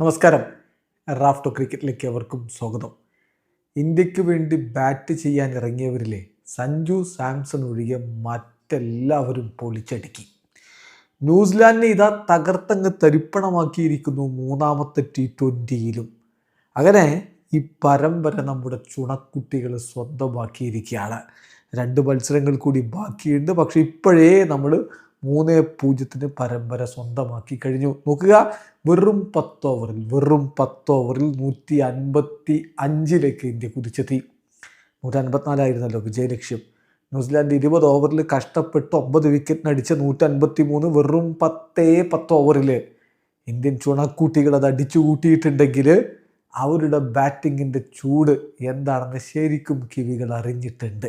നമസ്കാരം. റാഫ്റ്റോ ക്രിക്കറ്റിലേക്ക് അവർക്കും സ്വാഗതം. ഇന്ത്യയ്ക്ക് വേണ്ടി ബാറ്റ് ചെയ്യാൻ ഇറങ്ങിയവരിലെ സഞ്ജു സാംസൺ ഒഴികെ മറ്റെല്ലാവരും പൊളിച്ചടുക്കി. ന്യൂസിലാൻഡിനെ ഇതാ തകർത്തങ്ങ് തരിപ്പണമാക്കിയിരിക്കുന്നു മൂന്നാമത്തെ ടി ട്വന്റിയിലും അങ്ങനെ ഈ പരമ്പര നമ്മുടെ ചുണക്കുട്ടികൾ സ്വന്തമാക്കിയിരിക്കുകയാണ്. രണ്ട് മത്സരങ്ങൾ കൂടി ബാക്കിയുണ്ട്. പക്ഷേ ഇപ്പോഴേ നമ്മൾ മൂന്ന് പൂജ്യത്തിന് പരമ്പര സ്വന്തമാക്കി കഴിഞ്ഞു. നോക്കുക വെറും പത്ത് ഓവറിൽ വെറും പത്ത് ഓവറിൽ നൂറ്റി അൻപത്തി അഞ്ചിലേക്ക് ഇന്ത്യ കുതിച്ചെത്തി. നൂറ്റി അൻപത്തിനാലായിരുന്നല്ലോ വിജയലക്ഷ്യം. ന്യൂസിലാൻഡ് ഇരുപത് ഓവറിൽ കഷ്ടപ്പെട്ട് ഒമ്പത് വിക്കറ്റിന് അടിച്ച നൂറ്റി അൻപത്തി മൂന്ന് വെറും പത്തേ പത്ത് ഓവറിൽ ഇന്ത്യൻ ചുണക്കൂട്ടികൾ അത് അടിച്ചു കൂട്ടിയിട്ടുണ്ടെങ്കിൽ അവരുടെ ബാറ്റിങ്ങിന്റെ ചൂട് എന്താണെന്ന് ശരിക്കും കിവികൾ അറിഞ്ഞിട്ടുണ്ട്.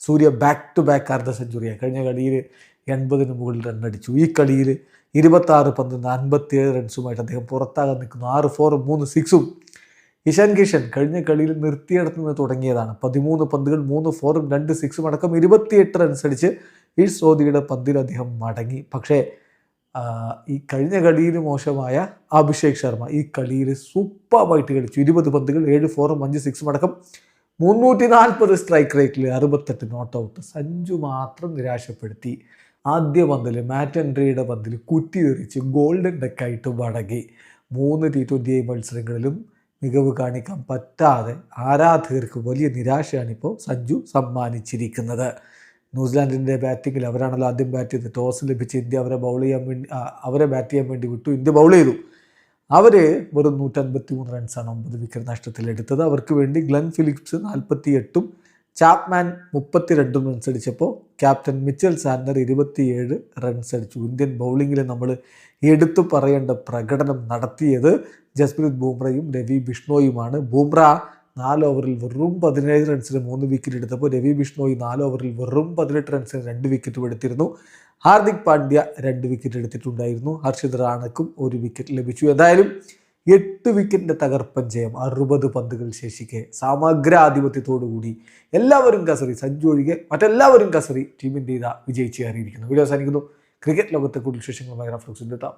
സൂര്യ ബാക്ക് ടു ബാക്ക് അർദ്ധ സെഞ്ചുറിയാണ് കഴിഞ്ഞ കളിയിൽ എൺപതിന് മുകളിൽ റണ്ണടിച്ചു ഈ കളിയിൽ ഇരുപത്താറ് പന്ത് അൻപത്തിയേഴ് റൺസുമായിട്ട് അദ്ദേഹം പുറത്താകാൻ നിൽക്കുന്നു. ആറ് ഫോറും മൂന്ന് സിക്സും ഇഷാൻ കിഷൻ കഴിഞ്ഞ കളിയിൽ നിർത്തിയിടത്ത് നിന്ന് തുടങ്ങിയതാണ്. പതിമൂന്ന് പന്തുകൾ മൂന്ന് ഫോറും രണ്ട് സിക്സും അടക്കം ഇരുപത്തിയെട്ട് റൺസ് അടിച്ച് ഈ സോദിയുടെ പന്തിൽ അദ്ദേഹം മടങ്ങി. പക്ഷേ ഈ കഴിഞ്ഞ കളിയിൽ മോശമായ അഭിഷേക് ശർമ്മ ഈ കളിയിൽ സൂപ്പറായിട്ട് കളിച്ചു. ഇരുപത് പന്തുകൾ ഏഴ് ഫോറും അഞ്ച് സിക്സും അടക്കം മുന്നൂറ്റി നാൽപ്പത് സ്ട്രൈക്ക് റേറ്റിൽ അറുപത്തെട്ട് നോട്ട് ഔട്ട് സഞ്ജു മാത്രം നിരാശപ്പെടുത്തി. ആദ്യ പന്തിൽ മാറ്റ് എൻട്രിയുടെ പന്തിൽ കുറ്റി തെറിച്ച് ഗോൾഡൻ ഡെക്കായിട്ട് വടകി. മൂന്ന് ടി ട്വന്റി മത്സരങ്ങളിലും മികവ് കാണിക്കാൻ പറ്റാതെ ആരാധകർക്ക് വലിയ നിരാശയാണിപ്പോൾ സഞ്ജു സമ്മാനിച്ചിരിക്കുന്നത്. ന്യൂസിലാൻഡിന്റെ ബാറ്റിങ്ങിൽ അവരാണല്ലോ ആദ്യം ബാറ്റ് ചെയ്ത് ടോസ് ലഭിച്ച് ഇന്ത്യ അവരെ ബൗൾ ചെയ്യാൻ വേണ്ടി അവരെ ബാറ്റ് ചെയ്യാൻ വേണ്ടി വിട്ടു. ഇന്ത്യ ബൗൾ ചെയ്തു. അവർ വെറും നൂറ്റൻപത്തി മൂന്ന് റൺസാണ് ഒമ്പത് വിക്കറ്റ് നഷ്ടത്തിലെടുത്തത് അവർക്ക് വേണ്ടി ഗ്ലെൻ ഫിലിപ്സ് നാൽപ്പത്തി എട്ടും ചാപ്മാൻ മുപ്പത്തിരണ്ടും റൺസ് അടിച്ചപ്പോൾ ക്യാപ്റ്റൻ മിച്ചൽ സാൻഡർ ഇരുപത്തിയേഴ് റൺസ് അടിച്ചു. ഇന്ത്യൻ ബൗളിങ്ങിൽ നമ്മൾ എടുത്തു പറയേണ്ട പ്രകടനം നടത്തിയത് ജസ്പ്രീത് ബൂംറയും രവി ബിഷ്ണോയുമാണ്. ബൂംറ നാല് ഓവറിൽ വെറും പതിനേഴ് റൺസിന് മൂന്ന് വിക്കറ്റ് എടുത്തപ്പോൾ രവി ബിഷ്ണോയി നാല് ഓവറിൽ വെറും പതിനെട്ട് റൺസിന് രണ്ട് വിക്കറ്റും എടുത്തിരുന്നു. ഹാർദിക് പാണ്ഡ്യ രണ്ട് വിക്കറ്റ് എടുത്തിട്ടുണ്ടായിരുന്നു. ഹർഷിത് റാണക്കും ഒരു വിക്കറ്റ് ലഭിച്ചു. എന്തായാലും എട്ട് വിക്കറ്റിന്റെ തകർപ്പൻ ജയം അറുപത് പന്തുകൾ ശേഷിക്കെ സമഗ്ര ആധിപത്യത്തോടുകൂടി എല്ലാവരും കസറി. സഞ്ജു ഒഴികെ മറ്റെല്ലാവരും കസറി. ടീം ഇന്ത്യ ഇതാ വിജയിച്ച് കയറിയിരിക്കുന്നു. വീഡിയോ അവസാനിക്കുന്നു. ക്രിക്കറ്റ് ലോകത്തെ കൂടുതൽ വിശേഷങ്ങളുമായി റഫ്ലക്സ് എത്താം.